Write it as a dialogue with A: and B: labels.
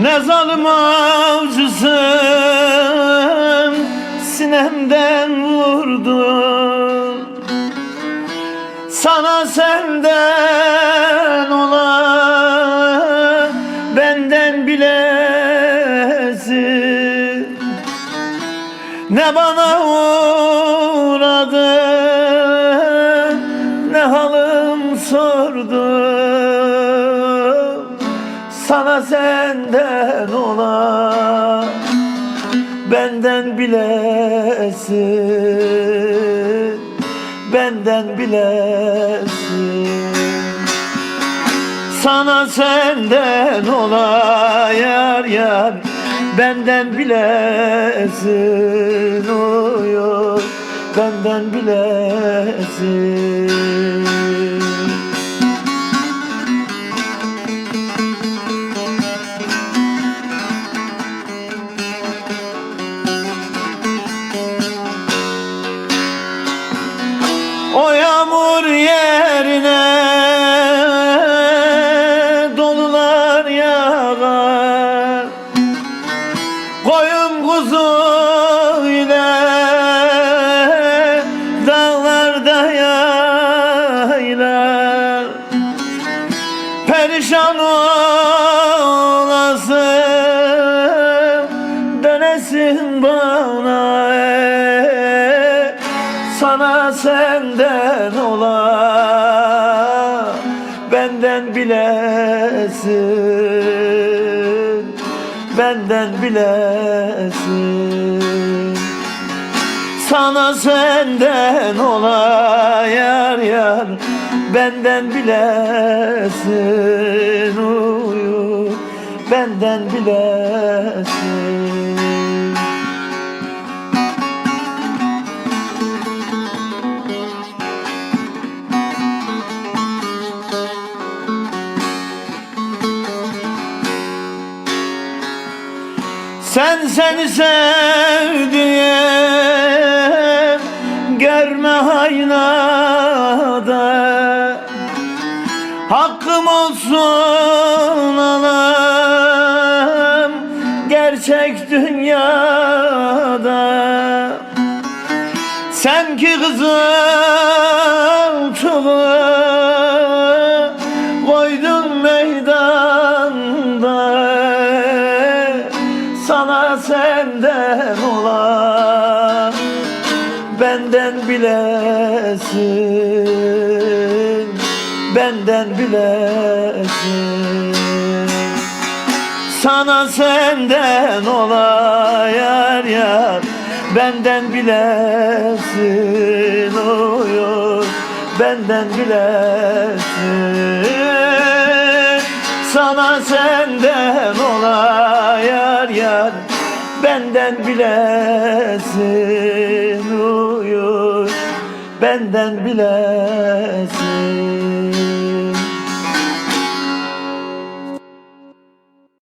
A: Ne zalim avcısın Sinemden vurdun. Sana senden olan Benden bilesi Ne bana uğradı Sana senden olan Benden bilesin Benden bilesin. Sana senden ola yar yar Benden bilesin. Uyur Benden bilesin Koyun kuzu ile dağlarda yaylar Perişan olasın dönesin bana. Sana senden ola Benden bilesin Benden bilesin. Sana senden ola yar yar Benden bilesin. Uyu Benden bilesin Sen seni sevdiğim Görme aynada. Hakkım olsun anam Gerçek dünyada. Sen ki kızıl çubuğu senden olan Benden bilesin Benden bilesin. Sana senden ola yar yar Benden bilesin uyur Benden bilesin. Sana senden ola yar Benden bilesin uyur Benden bilesin